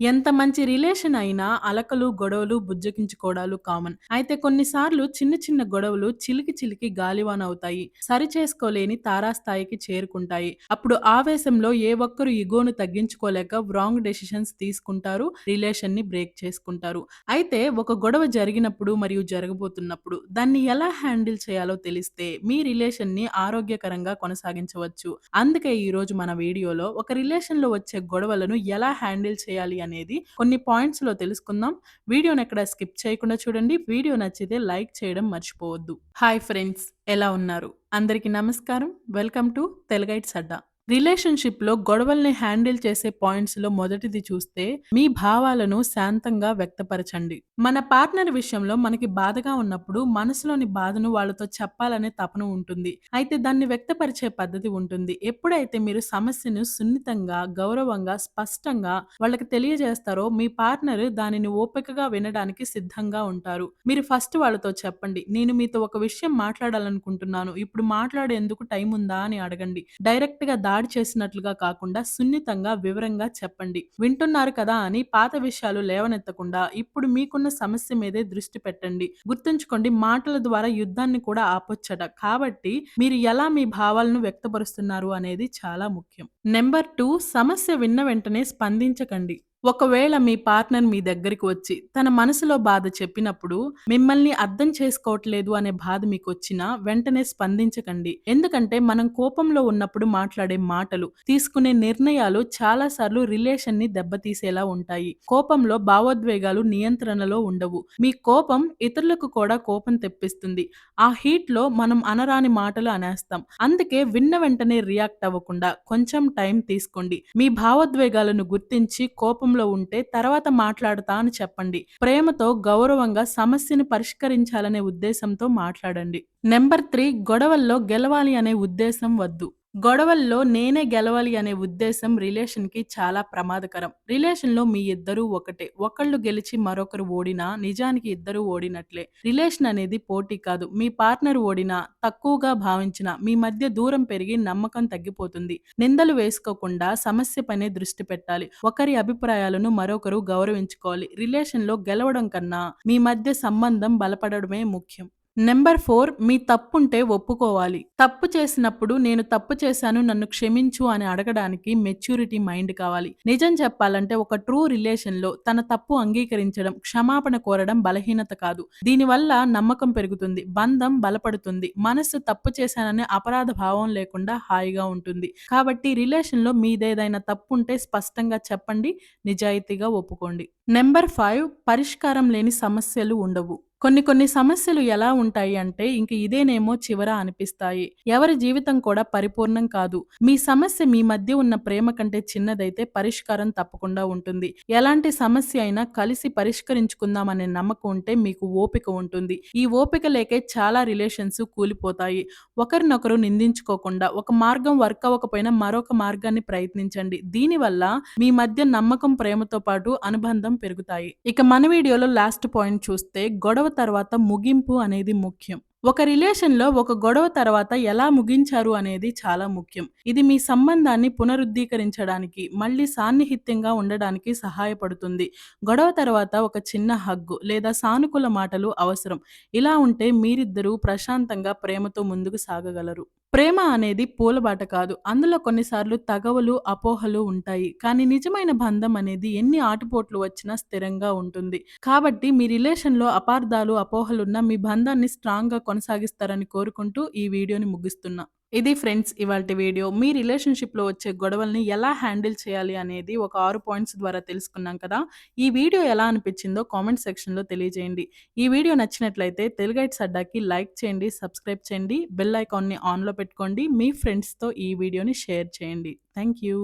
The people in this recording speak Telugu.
ఎంత మంచి రిలేషన్ అయినా అలకలు, గొడవలు, బుజ్జగించుకోవడాలు కామన్. అయితే కొన్నిసార్లు చిన్న చిన్న గొడవలు చిలికి చిలికి గాలివాన్ అవుతాయి. సరిచేసుకోలేని తారాస్థాయికి చేరుకుంటాయి. అప్పుడు ఆవేశంలో ఏ ఒక్కరు ఇగోను తగ్గించుకోలేక రాంగ్ డెసిషన్స్ తీసుకుంటారు. రిలేషన్ని బ్రేక్ చేసుకుంటారు. అయితే ఒక గొడవ జరిగినప్పుడు మరియు జరగబోతున్నప్పుడు దాన్ని ఎలా హ్యాండిల్ చేయాలో తెలిస్తే మీ రిలేషన్ని ఆరోగ్యకరంగా కొనసాగించవచ్చు. అందుకే ఈరోజు మన వీడియోలో ఒక రిలేషన్లో వచ్చే గొడవలను ఎలా హ్యాండిల్ చేయాలి అనేది కొన్ని పాయింట్స్‌లో తెలుసుకుందాం. వీడియోని ఎక్కడ స్కిప్ చేయకుండా చూడండి. వీడియో నచ్చితే లైక్ చేయడం మర్చిపోవద్దు. హాయ్ ఫ్రెండ్స్ ఎలా ఉన్నారు? అందరికీ నమస్కారం. Welcome to Teluguites Adda. రిలేషన్‌షిప్‌లో గొడవల్ని హ్యాండిల్ చేసే పాయింట్స్‌లో మొదటిది చూస్తే మీ భావాలను శాంతంగా వ్యక్తపరచండి. మన పార్ట్నర్ విషయంలో మనకి బాధగా ఉన్నప్పుడు మనసులోని బాధను వాళ్ళతో చెప్పాలనే తపన ఉంటుంది. అయితే దాన్ని వ్యక్తపరిచే పద్ధతి ఉంటుంది. ఎప్పుడైతే మీరు సమస్యను సున్నితంగా, గౌరవంగా, స్పష్టంగా వాళ్ళకి తెలియజేస్తారో మీ పార్ట్నర్ దానిని ఓపికగా వినడానికి సిద్ధంగా ఉంటారు. మీరు ఫస్ట్ వాళ్ళతో చెప్పండి. నేను మీతో ఒక విషయం మాట్లాడాలనుకుంటున్నాను. ఇప్పుడు మాట్లాడేందుకు టైం ఉందా అని అడగండి. డైరెక్ట్‌గా దాడి చేసినట్లుగా కాకుండా సున్నితంగా, వివరంగా చెప్పండి. వింటున్నారు కదా అని పాత విషయాలు లేవనెత్తకుండా ఇప్పుడు మీకున్న సమస్య మీదే దృష్టి పెట్టండి. గుర్తుంచుకోండి మాటల ద్వారా యుద్ధాన్ని కూడా ఆపొచ్చట. కాబట్టి మీరు ఎలా మీ భావాలను వ్యక్తపరుస్తున్నారు అనేది చాలా ముఖ్యం. నెంబర్ టూ సమస్య విన్న వెంటనే స్పందించకండి. ఒకవేళ మీ పార్ట్నర్ మీ దగ్గరికి వచ్చి తన మనసులో బాధ చెప్పినప్పుడు మిమ్మల్ని అర్థం చేసుకోవట్లేదు అనే బాధ మీకు వచ్చినా వెంటనే స్పందించకండి. ఎందుకంటే మనం కోపంలో ఉన్నప్పుడు మాట్లాడే మాటలు, తీసుకునే నిర్ణయాలు చాలా సార్లు రిలేషన్‌ని దెబ్బతీసేలా ఉంటాయి. కోపంలో భావోద్వేగాలు నియంత్రణలో ఉండవు. మీ కోపం ఇతరులకు కూడా కోపం తెప్పిస్తుంది. ఆ హీట్‌లో మనం అనరాని మాటలు అనేస్తాం. అందుకే విన్న వెంటనే రియాక్ట్ అవ్వకుండా కొంచెం టైం తీసుకోండి. మీ భావోద్వేగాలను గుర్తించి కోపం కోపంలో ఉంటే తర్వాత మాట్లాడతా అని చెప్పండి. ప్రేమతో, గౌరవంగా సమస్యను పరిష్కరించాలనే ఉద్దేశంతో మాట్లాడండి. నెంబర్ త్రీ గొడవల్లో గెలవాలి అనే ఉద్దేశం వద్దు. గొడవల్లో నేనే గెలవాలి అనే ఉద్దేశం రిలేషన్‌కి చాలా ప్రమాదకరం. రిలేషన్‌లో మీ ఇద్దరూ ఒకటే. ఒకళ్ళు గెలిచి మరొకరు ఓడినా నిజానికి ఇద్దరూ ఓడినట్లే. రిలేషన్ అనేది పోటీ కాదు. మీ పార్ట్నర్ ఓడినా, తక్కువగా భావించినా మీ మధ్య దూరం పెరిగి నమ్మకం తగ్గిపోతుంది. నిందలు వేసుకోకుండా సమస్యపైనే దృష్టి పెట్టాలి. ఒకరి అభిప్రాయాలను మరొకరు గౌరవించుకోవాలి. రిలేషన్‌లో గెలవడం కన్నా మీ మధ్య సంబంధం బలపడడమే ముఖ్యం. నెంబర్ ఫోర్ మీ తప్పుంటే ఒప్పుకోవాలి. తప్పు చేసినప్పుడు నేను తప్పు చేశాను నన్ను క్షమించు అని అడగడానికి మెచ్యూరిటీ మైండ్ కావాలి. నిజం చెప్పాలంటే ఒక ట్రూ రిలేషన్‌లో తన తప్పు అంగీకరించడం, క్షమాపణ కోరడం బలహీనత కాదు. దీనివల్ల నమ్మకం పెరుగుతుంది. బంధం బలపడుతుంది. మనస్సు తప్పు చేశాననే అపరాధ భావం లేకుండా హాయిగా ఉంటుంది. కాబట్టి రిలేషన్‌లో మీదేదైనా తప్పుంటే స్పష్టంగా చెప్పండి. నిజాయితీగా ఒప్పుకోండి. నెంబర్ ఫైవ్ పరిష్కారం లేని సమస్యలు ఉండవు. కొన్ని కొన్ని సమస్యలు ఎలా ఉంటాయి అంటే ఇంక ఇదేనేమో చివర అనిపిస్తాయి. ఎవరి జీవితం కూడా పరిపూర్ణం కాదు. మీ సమస్య మీ మధ్య ఉన్న ప్రేమ కంటే చిన్నదైతే పరిష్కారం తప్పకుండా ఉంటుంది. ఎలాంటి సమస్య అయినా కలిసి పరిష్కరించుకుందాం అనే నమ్మకం ఉంటే మీకు ఓపిక ఉంటుంది. ఈ ఓపిక లేకే చాలా రిలేషన్స్ కూలిపోతాయి. ఒకరినొకరు నిందించుకోకుండా ఒక మార్గం వర్క్ అవ్వకపోయినా మరొక మార్గాన్ని ప్రయత్నించండి. దీనివల్ల మీ మధ్య నమ్మకం, ప్రేమతో పాటు అనుబంధం పెరుగుతాయి. ఇక మన వీడియోలో లాస్ట్ పాయింట్ చూస్తే గొడవ గొడవ తర్వాత ముగింపు అనేది ముఖ్యం. ఒక రిలేషన్‌లో ఒక గొడవ తర్వాత ఎలా ముగించారు అనేది చాలా ముఖ్యం. ఇది మీ సంబంధాన్ని పునరుద్ధీకరించడానికి, మళ్ళీ సాన్నిహిత్యంగా ఉండడానికి సహాయపడుతుంది. గొడవ తర్వాత ఒక చిన్న హగ్గు లేదా సానుకూల మాటలు అవసరం. ఇలా ఉంటే మీరిద్దరూ ప్రశాంతంగా, ప్రేమతో ముందుకు సాగగలరు. ప్రేమ అనేది పూలబాట కాదు. అందులో కొన్నిసార్లు తగవలు అపోహలు ఉంటాయి. కానీ నిజమైన బంధం అనేది ఎన్ని ఆటుపోట్లు వచ్చినా స్థిరంగా ఉంటుంది. కాబట్టి మీ రిలేషన్‌లో అపార్థాలు, అపోహలున్న మీ బంధాన్ని స్ట్రాంగ్‌గా కొనసాగిస్తారని కోరుకుంటూ ఈ వీడియోని ముగిస్తున్నా. ఇది ఫ్రెండ్స్ ఇవాల్టి వీడియో. మీ రిలేషన్‌షిప్‌లో వచ్చే గొడవల్ని ఎలా హ్యాండిల్ చేయాలి అనేది ఒక ఆరు పాయింట్స్ ద్వారా తెలుసుకున్నాం కదా! ఈ వీడియో ఎలా అనిపించిందో కామెంట్ సెక్షన్‌లో తెలియజేయండి. ఈ వీడియో నచ్చినట్లయితే తెలుగైట్స్ అడ్డాకి లైక్ చేయండి, సబ్స్క్రైబ్ చేయండి, బెల్ ఐకాన్‌ని ఆన్‌లో పెట్టుకోండి. మీ ఫ్రెండ్స్‌తో ఈ వీడియోని షేర్ చేయండి. Thank you.